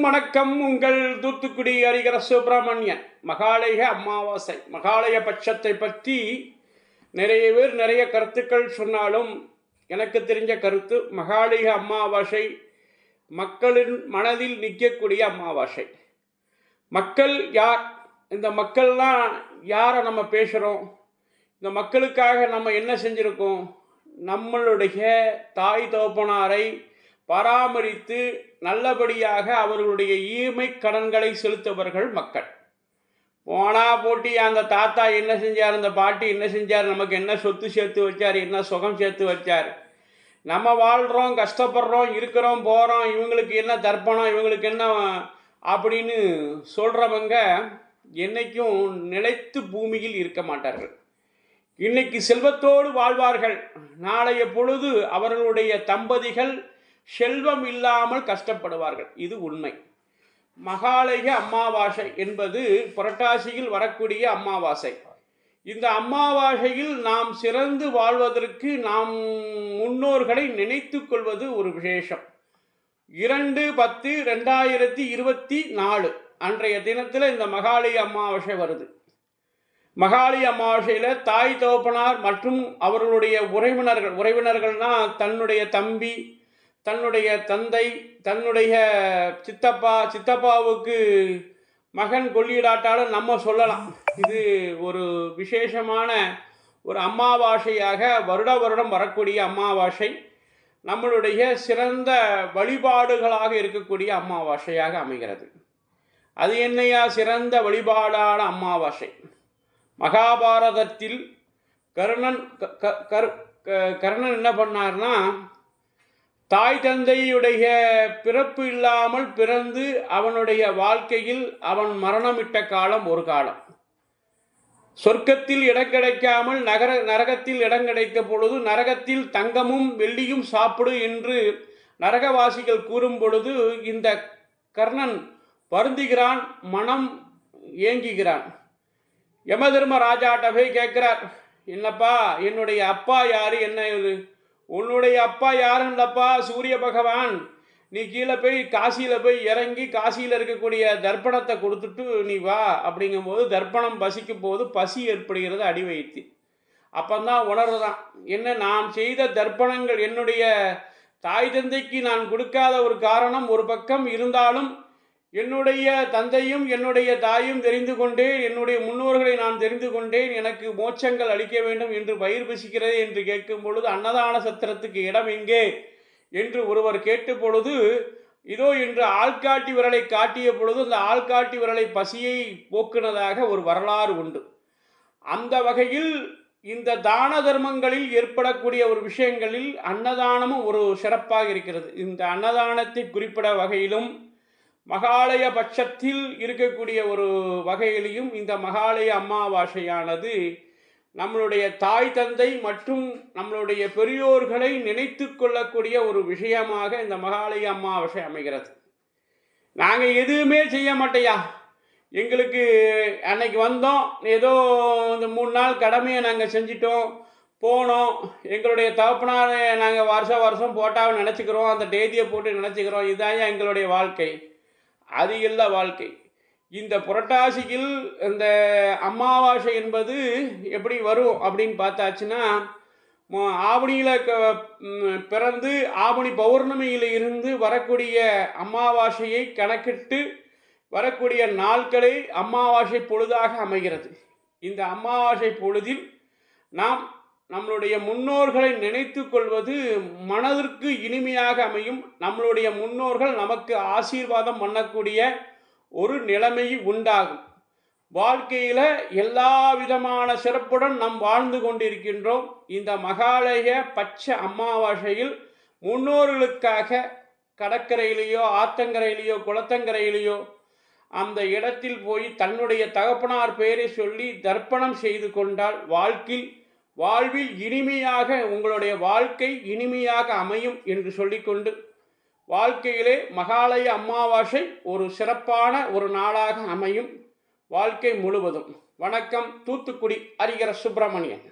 வணக்கம். உங்கள் தூத்துக்குடி ஹரிகர சுப்பிரமணியன். மகாலய அமாவாசை. மகாலய பட்சத்தை பற்றி நிறைய பேர் நிறைய கருத்துக்கள் சொன்னாலும் எனக்கு தெரிஞ்ச கருத்து மகாலய அமாவாசை மக்களின் மனதில் நிற்கக்கூடிய அமாவாசை. மக்கள் யார்? இந்த மக்கள்லாம் யாரை நம்ம பேசுகிறோம் இந்த மக்களுக்காக நம்ம என்ன செஞ்சுருக்கோம்? நம்மளுடைய தாய் தோப்பனாரை பராமரித்து நல்லபடியாக அவர்களுடைய ஈமை கடன்களை செலுத்தவர்கள் மக்கள். போனா போட்டி அந்த தாத்தா என்ன செஞ்சார் அந்த பாட்டி என்ன செஞ்சார் நமக்கு என்ன சொத்து சேர்த்து வச்சார் என்ன சுகம் சேர்த்து வச்சார். நம்ம வாழ்கிறோம் கஷ்டப்படுறோம் இருக்கிறோம் போகிறோம் இவங்களுக்கு என்ன தர்ப்பணம் இவங்களுக்கு என்ன அப்படின்னு சொல்கிறவங்க என்னைக்கும் நிலைத்து பூமியில் இருக்க மாட்டார்கள். இன்னைக்கு செல்வத்தோடு வாழ்வார்கள். நாளைய பொழுது அவர்களுடைய தம்பதிகள் செல்வம் இல்லாமல் கஷ்டப்படுவார்கள். இது உண்மை. மகாலய அமாவாசை என்பது புரட்டாசியில் வரக்கூடிய அமாவாசை இந்த அமாவாசையில் நாம் சிறந்து வாழ்வதற்கு நாம் முன்னோர்களை நினைத்து கொள்வது ஒரு விசேஷம். இரண்டு பத்து ரெண்டாயிரத்தி இருபத்தி நாலு அன்றைய தினத்தில் இந்த மகாலய அமாவாசை வருது. மகாலி அமாவாசையில் தாய் தோப்பனார் மற்றும் அவர்களுடைய உறவினர்கள் உறவினர்கள்னால் தன்னுடைய தம்பி தன்னுடைய தந்தை தன்னுடைய சித்தப்பா சித்தப்பாவுக்கு மகன் கொள்ளிடாட்டாலும் நம்ம சொல்லலாம். இது ஒரு விசேஷமான ஒரு அம்மாவாசையாக வருட வருடம் வரக்கூடிய அம்மாவாசை நம்மளுடைய சிறந்த வழிபாடுகளாக இருக்கக்கூடிய அம்மாவாசையாக அமைகிறது. அது என்னையா? சிறந்த வழிபாடான அம்மாவாசை மகாபாரதத்தில் கர்ணன் க- க- க- கர்ணன் என்ன பண்ணார்னா தாய் தந்தையுடைய பிறப்பு இல்லாமல் பிறந்து அவனுடைய வாழ்க்கையில் அவன் மரணமிட்ட காலம் ஒரு காலம். சொர்க்கத்தில் இடம் கிடைக்காமல் நகர நரகத்தில் இடம் கிடைத்த பொழுது நரகத்தில் தங்கமும் வெள்ளியும் சாப்பிடு என்று நரகவாசிகள் கூறும் பொழுது இந்த கர்ணன் வருந்துகிறான் மனம் ஏங்குகிறான். யமதர்ம ராஜாட்ட போய் கேட்கிறார் என்னப்பா என்னுடைய அப்பா யாரு? என்ன இது? உன்னுடைய அப்பா யாருன்னப்பா சூரிய பகவான். நீ கீழே போய் காசியில் போய் இறங்கி காசியில் இருக்கக்கூடிய தர்ப்பணத்தை கொடுத்துட்டு நீ வா அப்படிங்கும்போது தர்ப்பணம் பசிக்கும் போது பசி ஏற்படுகிறது அடி வைத்து அப்பந்தான் உணர்றதான். என்ன நான் செய்த தர்ப்பணங்கள் என்னுடைய தாய் தந்தைக்கு நான் கொடுக்காத ஒரு காரணம் ஒரு பக்கம் இருந்தாலும் என்னுடைய தந்தையும் என்னுடைய தாயும் தெரிந்து கொண்டேன். என்னுடைய முன்னோர்களை நான் தெரிந்து கொண்டேன். எனக்கு மோட்சங்கள் அளிக்க வேண்டும் என்று பயிர் பசிக்கிறது என்று கேட்கும் பொழுது அன்னதான சத்திரத்துக்கு இடம் எங்கே? என்று ஒருவர் கேட்ட பொழுது இதோ என்று ஆள்காட்டி விரலை காட்டிய பொழுது அந்த ஆள்காட்டி விரலை பசியை போக்குனதாக ஒரு வரலாறு உண்டு. அந்த வகையில் இந்த தான தர்மங்களில் ஏற்படக்கூடிய ஒரு விஷயங்களில் அன்னதானமும் ஒரு சிறப்பாக இருக்கிறது. இந்த அன்னதானத்தை குறிப்பிட வகையிலும் மகாலய பட்சத்தில் இருக்கக்கூடிய ஒரு வகையிலையும் இந்த மகாலய அமாவாசையானது நம்மளுடைய தாய் தந்தை மற்றும் நம்மளுடைய பெரியோர்களை நினைத்து கொள்ளக்கூடிய ஒரு விஷயமாக இந்த மகாலய அமாவாசை அமைகிறது. நாங்கள் எதுவுமே செய்ய மாட்டையா? எங்களுக்கு அன்னைக்கு வந்தோம் ஏதோ இந்த மூணு நாள் கடமையை நாங்கள் செஞ்சிட்டோம் போனோம். எங்களுடைய தகப்பனாரை நாங்கள் வருஷம் வருஷம் போட்டாவை நினச்சிக்கிறோம் அந்த தேதியை போட்டு நினச்சிக்கிறோம். இதுதான் எங்களுடைய வாழ்க்கை. அது இல்லை வாழ்க்கை. இந்த புரட்டாசியில் இந்த அமாவாசை என்பது எப்படி வரும் அப்படின்னு பார்த்தாச்சுன்னா ஆவணியில் க பிறந்து ஆவணி பௌர்ணமியில் இருந்து வரக்கூடிய அமாவாசையை கணக்கிட்டு வரக்கூடிய நாட்களை அமாவாசை பொழுதாக அமைகிறது. இந்த அமாவாசை பொழுதில் நாம் நம்மளுடைய முன்னோர்களை நினைத்து கொள்வது மனதிற்கு இனிமையாக அமையும். நம்மளுடைய முன்னோர்கள் நமக்கு ஆசீர்வாதம் பண்ணக்கூடிய ஒரு நிலைமை உண்டாகும். வாழ்க்கையில் எல்லா விதமான சிறப்புடன் நாம் வாழ்ந்து கொண்டிருக்கின்றோம். இந்த மகாலய பச்சை அமாவாசையில் முன்னோர்களுக்காக கடற்கரையிலேயோ ஆத்தங்கரையிலேயோ குளத்தங்கரையிலேயோ அந்த இடத்தில் போய் தன்னுடைய தகப்பனார் பெயரை சொல்லி தர்ப்பணம் செய்து கொண்டால் வாழ்க்கையில் வாழ்வில் இனிமையாக உங்களுடைய வாழ்க்கை இனிமையாக அமையும் என்று சொல்லிக்கொண்டு வாழ்க்கையிலே மகாலய அமாவாசை ஒரு சிறப்பான ஒரு நாளாக அமையும் வாழ்க்கை முழுவதும். வணக்கம் தூத்துக்குடி ஹரிகர சுப்பிரமணியன்.